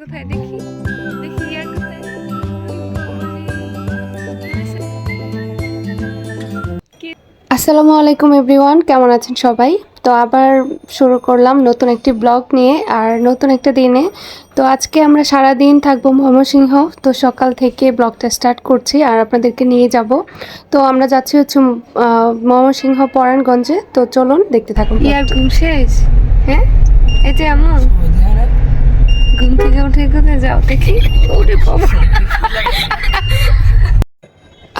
কোথায়? দেখি দেখি ইয়ার কোথায়? আসসালামু আলাইকুম এভরিওয়ান কেমন আছেন সবাই? তো আবার শুরু করলাম নতুন একটি ব্লগ নিয়ে আর নতুন একটা দিনে। তো আজকে আমরা সারা দিন থাকব ময়মনসিংহ। তো সকাল থেকে ব্লগটা স্টার্ট করছি আর আপনাদেরকে নিয়ে যাব। তো আমরা যাচ্ছি হচ্ছে আহ, ময়মনসিংহ পরাণগঞ্জে তো চলুন দেখতে থাকুন। ইয়ার ঘুম শেষ? হ্যাঁ? এই যে এমন? ঘুম থেকে উঠে কোথায় যাও দেখি। ওরে বাবা।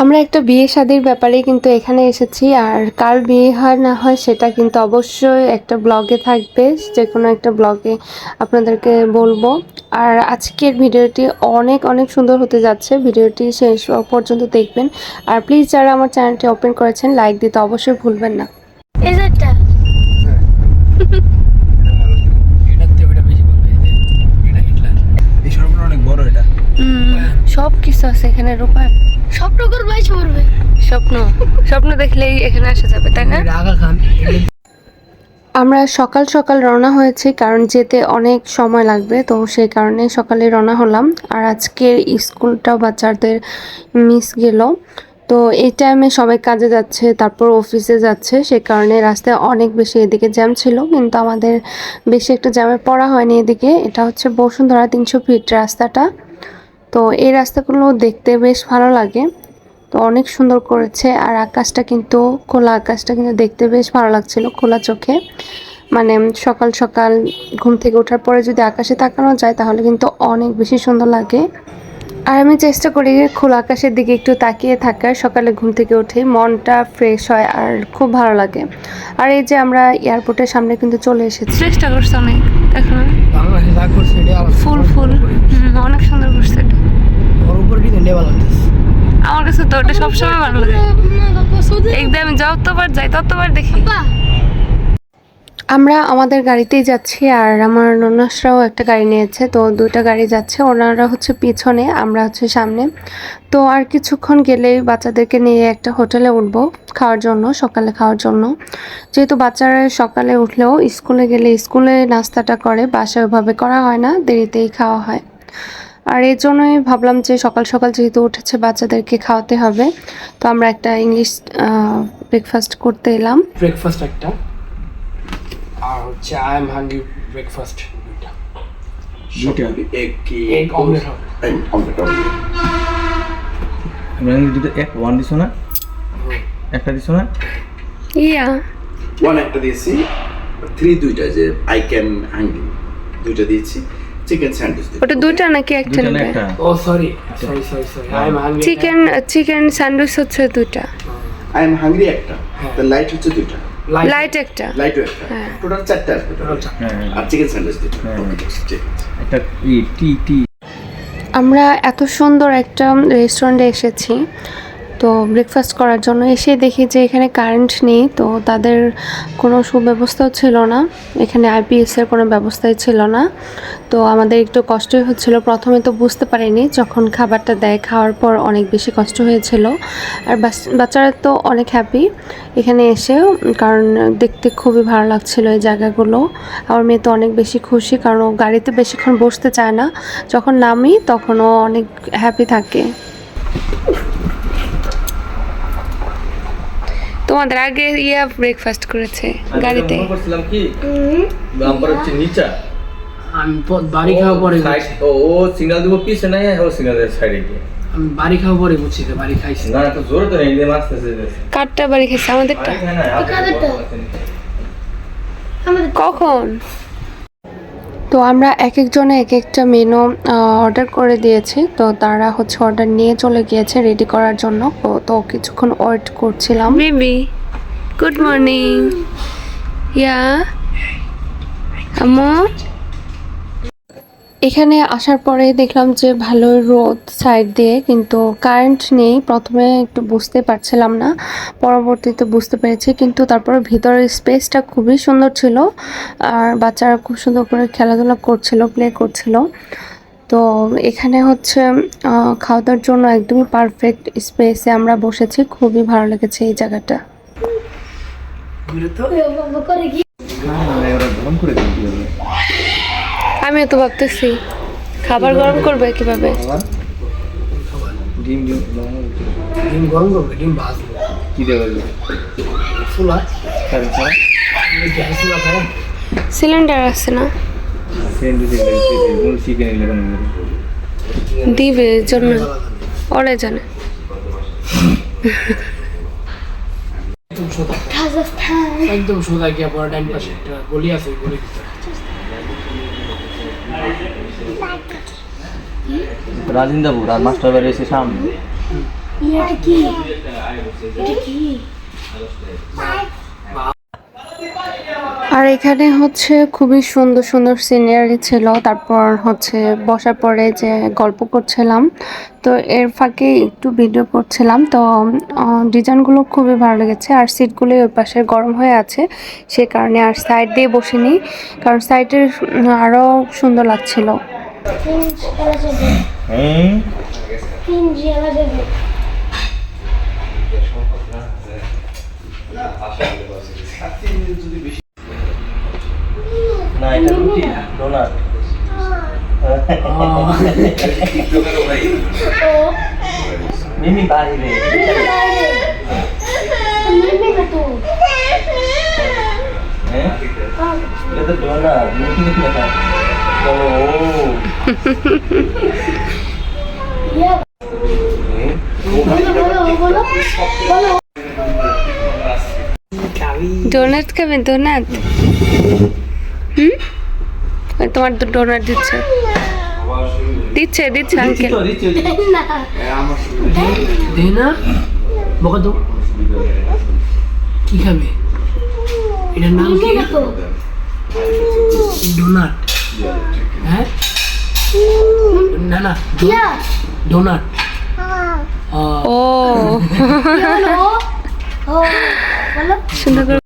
আমরা একটা বিয়ে শাদির ব্যাপারে কিন্তু এখানে এসেছি আর কার বিয়ে হয় না হয় সেটা কিন্তু অবশ্যই একটা ব্লগে থাকবে যে কোনো একটা ব্লগে আপনাদেরকে বলব। আর আজকের ভিডিওটি অনেক অনেক সুন্দর হতে যাচ্ছে ভিডিওটি শেষ পর্যন্ত দেখবেন। আর প্লিজ যারা আমার চ্যানেলটি ওপেন করেছেন লাইক দিতে অবশ্যই ভুলবেন না এই যে একটা এটার থেকে ওটা বেশি বলবে এই যে এটা হিটলার এই সরকার অনেক বড় এটা সব কিছু আছে এখানে রূপার স্বপ্নকর ভাই পড়বে স্বপ্ন। স্বপ্ন দেখলেই এখানে আসা যাবে তাই না? আগা খান আমরা সকাল সকাল রওনা হয়েছি কারণ যেতে অনেক সময় লাগবে তো সেই কারণে সকালে রওনা হলাম। আর আজকের স্কুলটা বাচ্চাদের মিস গেল। তো এই টাইমে সবাই কাজে যাচ্ছে তারপর অফিসে যাচ্ছে সে কারণে রাস্তায় অনেক বেশি এদিকে জ্যাম ছিল কিন্তু আমাদের বেশি একটা জ্যামে পড়া হয়নি এদিকে। এটা হচ্ছে বসুন্ধরা তিনশো ফিট রাস্তাটা। তো এই রাস্তাগুলো দেখতে বেশ ভালো লাগে। তো অনেক সুন্দর করেছে আর আকাশটা কিন্তু খোলা আকাশটা কিন্তু দেখতে বেশ ভালো লাগছিল খোলা চোখে। মানে সকাল সকাল ঘুম থেকে ওঠার পরে যদি আকাশে তাকানো যায় তাহলে কিন্তু অনেক বেশি সুন্দর লাগে। আর আমি চেষ্টা করি খোলা আকাশের দিকে একটু তাকিয়ে থাকার সকালে ঘুম থেকে উঠে মনটা ফ্রেশ হয় আর খুব ভালো লাগে। আর এই যে আমরা এয়ারপোর্টের সামনে কিন্তু চলে এসেছি। চেষ্টা করছে অনেক ফুল ফুল অনেক সুন্দর করছে। ভালো লাগতেছে। আমার কাছে তো ওটা সবসময় ভালো লাগে। একদম যতবার যাই ততবার দেখি। আমরা আমাদের গাড়িতেই যাচ্ছি আর আমার ননাসরাও একটা গাড়ি নিয়েছে তো দুইটা গাড়ি যাচ্ছে। ওনারা হচ্ছে পিছনে আমরা হচ্ছে সামনে। তো আর কিছুক্ষণ গেলেই বাচ্চাদেরকে নিয়ে একটা হোটেলে উঠবো খাওয়ার জন্য সকালে খাওয়ার জন্য। যেহেতু বাচ্চারা সকালে উঠলেও স্কুলে গেলে স্কুলে নাস্তাটা করে বাসায় ওভাবে করা হয় না দেরিতেই খাওয়া হয়। আর এর জন্যই ভাবলাম যে সকাল সকাল যেহেতু উঠেছে বাচ্চাদেরকে খাওয়াতে হবে তো আমরা একটা ইংলিশ ব্রেকফাস্ট করতে এলাম। ব্রেকফাস্ট একটা আর হচ্ছে আই এম হাঙ্গি ব্রেকফাস্ট একটা দিছো না? ইয়া। ওয়ান একটা দিয়েছি থ্রি দুইটা যে আই ক্যান দুইটা দিয়েছি। চিকেন স্যান্ডউইচ ওটা দুইটা নাকি একটা না নেবে? ও sorry sorry sorry sorry I am hungry chicken chicken sandwich হচ্ছে দুইটা। আই এম হাঙ্গরি একটা। তো লাইট হচ্ছে দুইটা। লাইট একটা। একটা। হ্যাঁ। টোটাল চারটা আসবে। Total। হ্যাঁ হ্যাঁ। আর চিকেন স্যান্ডউইচ দুইটা হ্যাঁ। Okay, ঠিক আছে একটা টি টি। আমরা এত সুন্দর একটা রেস্টুরেন্টে এসেছি। তো ব্রেকফাস্ট করার জন্য এসে দেখি যে এখানে কারেন্ট নেই, তো তাদের কোনো সুব্যবস্থাও ছিল না। এখানে আইপিএসের কোনো ব্যবস্থাই ছিল না। তো আমাদের একটু কষ্টই হচ্ছিল। প্রথমে তো বুঝতে পারিনি, যখন খাবারটা দেয়, খাওয়ার পর অনেক বেশি কষ্ট হয়েছিল। আর বাচ্চারা তো অনেক হ্যাপি এখানে এসে কারণ দেখতে খুবই ভালো লাগছিল এই জায়গাগুলো। আমার মেয়ে তো অনেক বেশি খুশি, কারণ ও গাড়িতে বেশিক্ষণ বসতে চায় না। যখন নামি, তখন ও অনেক হ্যাপি থাকে। তোমাদের আগে ইয়া ব্রেকফাস্ট করেছে গাড়িতে। করছিলাম কি? নাম্বার হচ্ছে নিচা। আমি বাড়ি খাওয়া পরে ও ও সিগন্যাল দিব পিছে নাই ও সিগন্যাল সাইডে গিয়ে। আমি বাড়ি খাওয়া পরে বুঝছি যে বাড়ি খাইছি। না তো জোরে তো নেই কাঠটা বাড়ি খাইছে আমাদেরটা আমাদের কখন? তো আমরা এক একজনে এক একটা মেনু অর্ডার করে দিয়েছি। তো তারা হচ্ছে অর্ডার নিয়ে চলে গিয়েছে রেডি করার জন্য। তো কিছুক্ষণ ওয়েট করছিলাম। বেবি গুড মর্নিং ইয়া আম্মু এখানে আসার পরে দেখলাম যে ভালো রোদ সাইড দিয়ে কিন্তু কারেন্ট নেই। প্রথমে একটু বুঝতে পারছিলাম না পরবর্তীতে বুঝতে পেরেছি কিন্তু তারপরে ভিতরের স্পেসটা খুবই সুন্দর ছিল আর বাচ্চারা খুব সুন্দর করে খেলাধুলা করছিল প্লে করছিল। তো এখানে হচ্ছে খাওয়া দাওয়ার জন্য একদমই পারফেক্ট স্পেসে আমরা বসেছি খুবই ভালো লেগেছে এই জায়গাটা। ঘুরে তো। বাবা করে আমিও তো ভাবতেছি খাবার গরম করবে কীভাবে? ডিম ডিম ডিম গরম করবে ডিম ভাজবো। কি দেবে ফুলা। সাড়ে ছয় গ্যাস চুলা খায় সিলিন্ডার আছে না দিবে। জন্য। ওরে জানে। একদম সোজা। সোজা পরে ডাইন পাশে একটা গলি আছে গলির ভিতরে। রাজিন্দাপুর আর মাস্টার বাড়ি এসে সামনে। এটা কি? এটা কি আর এখানে হচ্ছে খুবই সুন্দর সুন্দর সিনারি ছিল। তারপর হচ্ছে বসার পরে যে গল্প করছিলাম তো এর ফাঁকে একটু ভিডিও করছিলাম। তো ডিজাইনগুলো খুবই ভালো লেগেছে। আর সিটগুলো ওই পাশে গরম হয়ে আছে সে কারণে আর সাইড দিয়ে বসিনি। কারণ সাইডের আরও সুন্দর লাগছিল। হ্যাঁ ফিঞ্চ জ্বালা যাবে না এটা রুটি ডোনাট। ও। মিমি বাহিরে মিমি কত হ্যাঁ? এটা তো ডোনাট মিমি না ও ইয়া বলো বলো বলো বলো ডোনাট খাবে ডোনাট হুম? তোমার ডোনাট দিচ্ছে। দিচ্ছে দিচ্ছে আঙ্কেল দে না বকা তো কি খাবে? এটার নাম কি? ডোনাট হ্যাঁ? না না ডোনাট ও। বলো ও বলো সুন্দর করে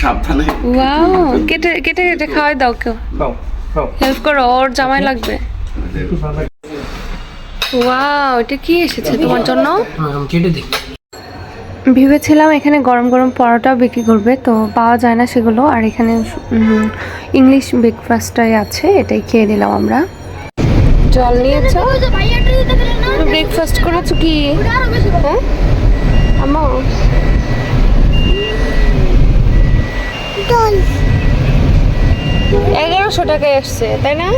সাবধানে। ওয়াও কেটে কেটে কেটে খাওয়াই দাও কেউ। হেল্প করো ওর জামাই লাগবে। ওয়াও এটা কি এসেছে তোমার জন্য? কেটে দেখি। ভেবেছিলাম এখানে গরম গরম পরোটাও বিক্রি করবে তো পাওয়া যায় না সেগুলো। আর এখানে ইংলিশ ব্রেকফাস্টটাই আছে এটাই খেয়ে নিলাম আমরা। জল নিয়েছ? ব্রেকফাস্ট করেছ কি? হ্যাঁ? আমা এগারোশো টাকায় আসছে তাই না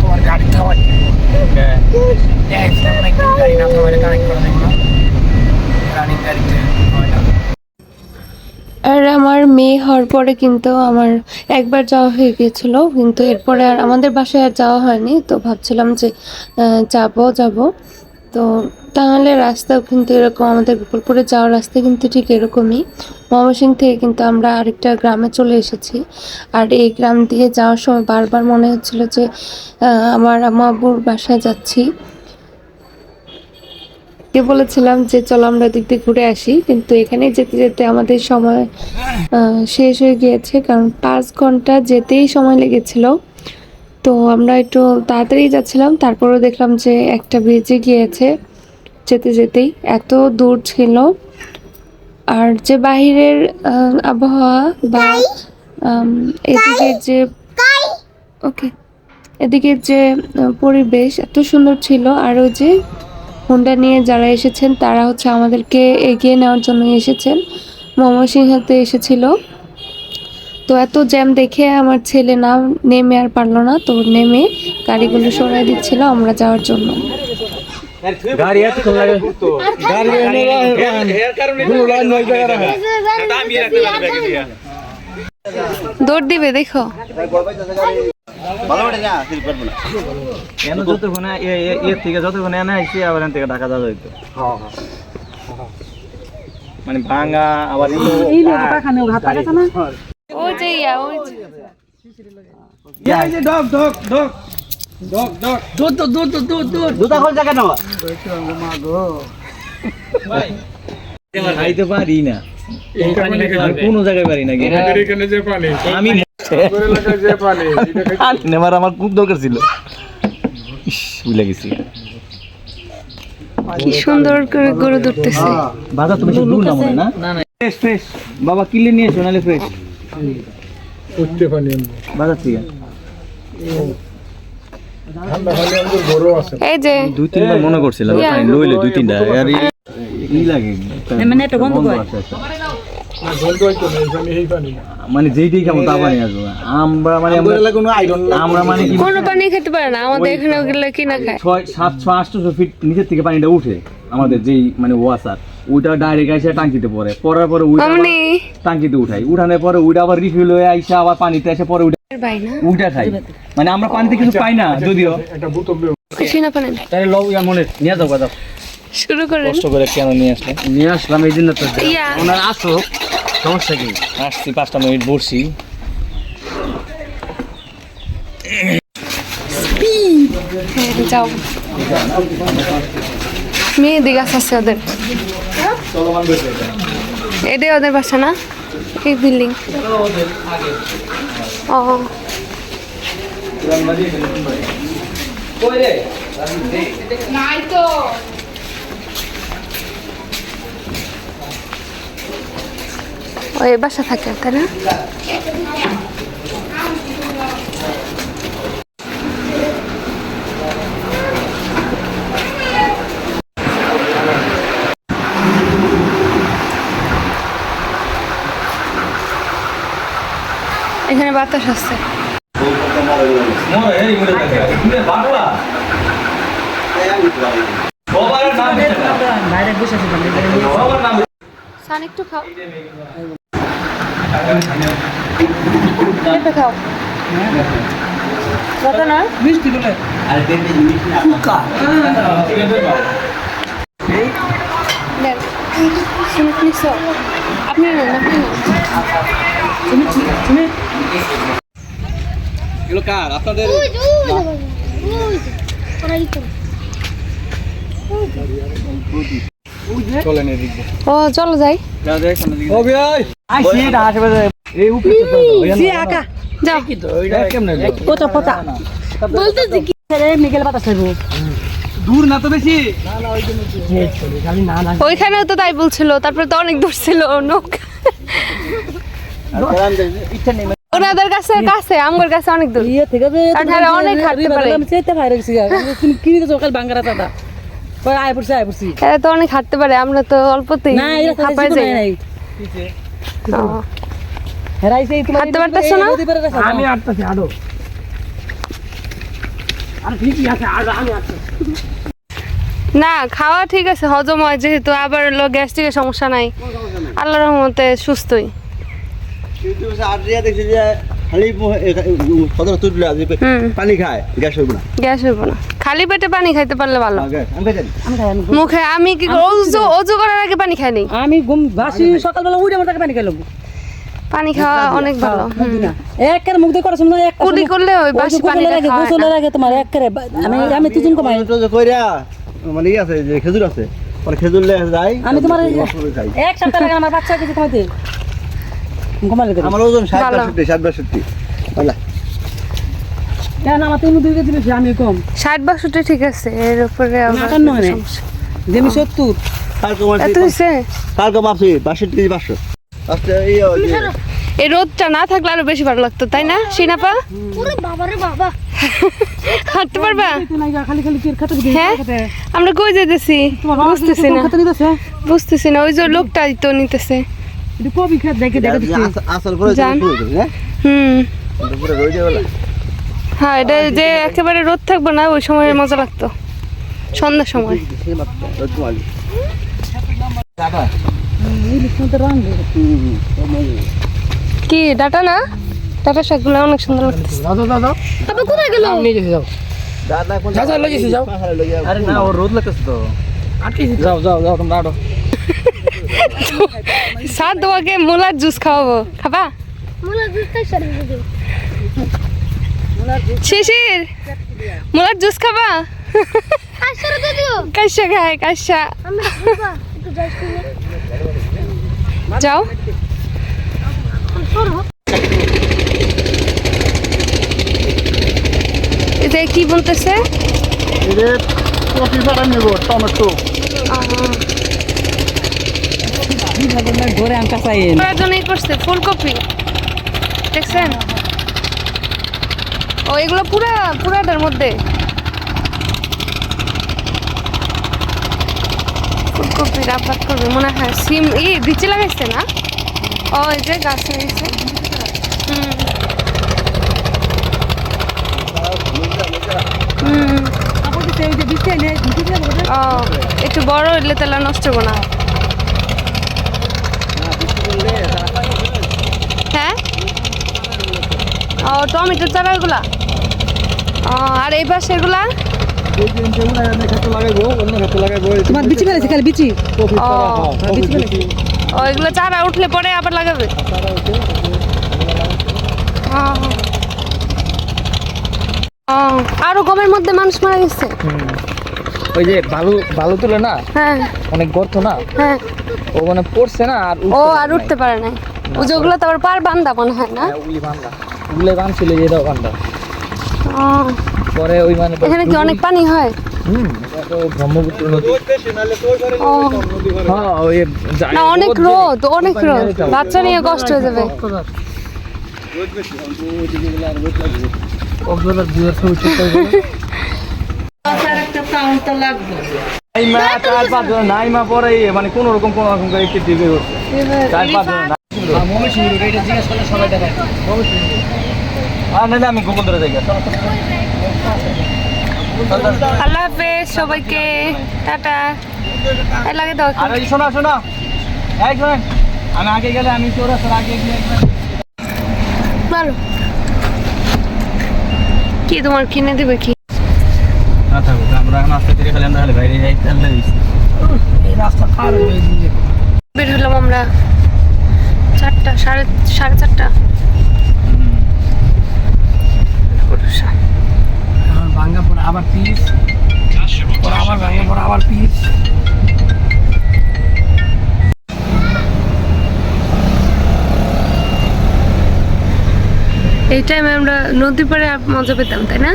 তোমার গাড়ি থামাই দেখছিলাম না একদম গাড়ি না থামাই কানেক্ট করা দেখো না রানিং গাড়িতে হয়টা আর আমার মেয়ে হওয়ার পরে কিন্তু আমার একবার যাওয়া হয়ে গিয়েছিল, কিন্তু এরপরে আর আমাদের বাসায় আর যাওয়া হয়নি, তো ভাবছিলাম যে যাব, যাব। তো তাহলে রাস্তাও কিন্তু এরকম, আমাদের গোপালপুরে যাওয়ার রাস্তা কিন্তু ঠিক এরকমই। ময়মনসিং থেকে কিন্তু আমরা আরেকটা গ্রামে চলে এসেছি। আর এই গ্রাম দিয়ে যাওয়ার সময় বারবার মনে হচ্ছিল যে আমার আব্বুর বাসায় যাচ্ছি। কে বলেছিলাম যে চলো আমরা দিক দিয়ে ঘুরে আসি কিন্তু এখানে যেতে যেতে আমাদের সময় শেষ হয়ে গিয়েছে। কারণ পাঁচ ঘণ্টা যেতেই সময় লেগেছিল। তো আমরা একটু তাড়াতাড়ি যাচ্ছিলাম তারপরেও দেখলাম যে একটা বেজে গিয়েছে যেতে যেতেই। এত দূর ছিল। আর যে বাহিরের আবহাওয়া বা এদিকের যে ওকে এদিকের যে পরিবেশ এত সুন্দর ছিল। আর ওই যে হোন্ডা নিয়ে যারা এসেছেন তারা হচ্ছে আমাদেরকে এগিয়ে নেওয়ার জন্য এসেছেন। ময়মনসিংহতে এসেছিল। তো এত জ্যাম দেখে আমার ছেলে না নেমে আর পারল না। তো নেমে গাড়িগুলো সরাই দিচ্ছিল আমরা যাওয়ার জন্য। গাড়ি এত লাগে। গাড়ি দৌড় দিবে দেখো। কেন। খাইতে পারি না? আমি কোনো? জায়গায় পারি না। নেবার আমার খুব দরকার ছিল। গেছি। কি সুন্দর করে গরু ধরতেছে। বাজার তো বেশি দূর না না? না না। ফ্রেশ ফ্রেশ বাবা নিয়ে এসো নাহলে ফ্রেশ বাজার থেকে। এই যে দুই তিনবার মনে করছিলাম। লইলে দুই তিনটা। আর ই- ই লাগে মানে একটা গন্ধ আছে। মানে যেইটাই খাব তা পানি আসবে। আমরা মানে আমরা কোনো আইরন আমরা মানে কি কোনো পানি খেতে পারে না আমাদের এখানে ওগুলো কিনা খায়? ছয় সাতশো আটশো ফিট নিচের থেকে পানিটা উঠে আমাদের যেই মানে ওয়াসার। ওইটা ডাইরেক্ট এসে টাঙ্কিতে পড়ে। পড়ার পরে ওইটা টাঙ্কিতে উঠাই উঠানোর পরে ওইটা আবার রিফিল হয়ে আইসা আবার পানিতে এসে পরে না? উইটা খাই মানে আমরা পানিতে কিছু পাই না যদিও। না পানি তাহলে লও ইয়া মনে নিয়ে যাও। শুরু করেন। কষ্ট করে কেন নিয়ে আসলে নিয়ে আসলাম এই জন্য তো। ইয়া। ওনার আসো সমস্যা কি? আসছি পাঁচটা মিনিট বসছি। হ্যাঁ, যাও। মেয়েদি গাছ আছে ওদের। এটাই ওদের বাসা না? এই বিল্ডিং। ও। নাই তো। ওই বাসা থাকে তাই না? এখানে বাতাস আছে। সান একটু খাও। পেঁপে খাও। কত না। আপনি আপনি এগুলো কার? আপনাদের ওই ওই ওই ও চলো যাই। ও ভাই। আইছি এটা আশেপাশে এই উপরে তো জি আকা যাও। কেমনে বলতেছি কি দূর না তো বেশি। ওইখানেও তো তাই বলছিল তারপরে তো অনেক দূর ছিল নৌকা ওনাদের কাছে কাছে আমার কাছে অনেক দূর। ইয়ে থেকে অনেক হাঁটতে পারে। আমি কিনে তো বাঙ্গারা দাদা আয় পড়ছে আয় পড়ছি। এরা তো অনেক হাঁটতে পারে আমরা তো অল্পতেই না এরা হাঁপায় যাই। হেরাইছে তোমার হাঁটতে পারতেছো না? আমি আটটাছি আরও আর ঠিকই আছে আর আমি আটটা না খাওয়া ঠিক আছে হজম হয় যেহেতু আবার হলো গ্যাস্ট্রিকের সমস্যা নাই। আল্লাহ রহমতে সুস্থই। হুম। পানি খায় গ্যাস হইব না। গ্যাস হইব না। খালি পেটে পানি খাইতে পারলে ভালো। আমি মুখে আমি কি অজু অজু করার আগে পানি খাই নেই। আমি ঘুম ভাসি সকালবেলা উঠে আমার পানি পানি খাওয়া অনেক ভালো। একের মুখ দিয়ে করার সময় এক কুলি করলে ওই বাসি পানি লাগে খাওয়া গোসলের আগে তোমার একেরে আমি আমি তিন কমাই কইরা মানে আছে যে খেজুর আছে খেজুর লে যাই আমি তোমার রসগোল্লা খাই। এক সপ্তাহ আগে আমার বাচ্চা কিছু কমাইতে কমালে দেবে আমার ওজন ষাট বাষট্টি ষাট বাষট্টি। আমি কম। ষাট বাষট্টি ঠিক আছে এর উপরে সত্তর আচ্ছা এই রোদটা না থাকলে আরও বেশি ভালো লাগতো তাই না সিনাপা হাঁটতে পারবা? হ্যাঁ? আমরা কই যেতেছি বুঝতেছি না। বুঝতেছি না ওই যে লোকটাই তো নিতেছে। এটা কবি খেত দেখে দেখে আসল করে হ্যাঁ হুম। হ্যাঁ এটা যে একেবারে রোদ থাকবে না ওই সময় মজা লাগতো। সন্ধ্যার সময়। কি ডাটা না? ডাটা শাকগুলো অনেক সুন্দর লাগতেছে। দাদা দাদা বাবা কোথায় গেল? নিয়ে যেতে যাও। দাদা কোন যাও। আরে না ওর রোদ লাগতেছে তো। যাও যাও যাও তোমরা আটো। স্যার তোমাকে মোলার জুস খাওয়াবো। খাবা? শিশির মোলার জুস খাবা? কাশ্যা খায় কাশ্যা। যাও। এটা কি বলতেছে? কফি ফাটা নেব টমেটো। ঘরে আনকা চাই। প্রয়োজনই করছে ফুলকপি। দেখছেন? ও এগুলো পুরা পুরাটার মধ্যে। ফুলকপির আবাদ করবে মনে হয় সিম ই বিচে লাগাইছে না? ও এই যে গাছ একটু বড় হইলে তাহলে নষ্ট না হ্যাঁ ও টমেটোর চারাগুলা আর এই পাশে এগুলা? তোমার বিচি ফেলেছে খালি বিচি? ও এগুলো চারা উঠলে পরে আবার লাগাবে? আরও গমের মধ্যে মানুষ মারা গেছে? ওই যে বালু বালু তুলে না? হ্যাঁ। অনেক গর্ত না? হ্যাঁ। ও মানে পড়ছে না আর ও আর উঠতে পারে নাই। ও তো আবার পার বান্দা মনে হয় না? উলি বাঁধছিল যে ও। পরে ওই মানে এখানে কি অনেক পানি হয়? হুম এটা তো ব্রহ্মপুত্র নদী। হ্যাঁ ওই না অনেক রোদ অনেক রোদ। বাচ্চা নিয়ে কষ্ট হয়ে যাবে। মানে কোনো রকম কোন রকম করে একটু দিবে চার পাঁচ জন জিজ্ঞেস করলে সবাই দেখায়। আর নাহলে আমি গোকুল ধরে যাই চলো, চলো, চলো। আল্লাহ হাফেজ সবাইকে। টাটা। এই লাগে দাও আর এই শোনা শোনা। এই শোনেন আমি আগে গেলে আমি তোর আগে গিয়ে বলো কি তোমার কিনে দিবে কি? না থাকুক আমরা এখন আস্তে ধীরে খালি আমরা বাইরে যাই তাহলে দিচ্ছি বের হলাম আমরা। চারটা সাড়ে সাড়ে চারটা। আবার পিস পরে আবার ভাঙ্গা পরে আবার পিস এই টাইমে আমরা নদী পাড়ে মজা পেতাম তাই না?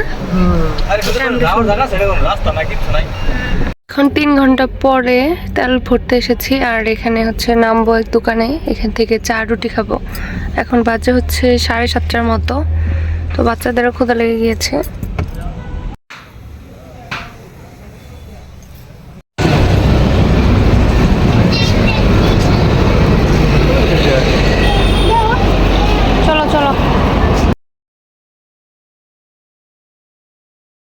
এখন তিন ঘণ্টা পরে তেল ভরতে এসেছি আর এখানে হচ্ছে নামবো এক দোকানে এখান থেকে চা রুটি খাব। এখন বাজে হচ্ছে সাড়ে সাতটার মতো তো বাচ্চাদেরও ক্ষুধা লেগে গিয়েছে।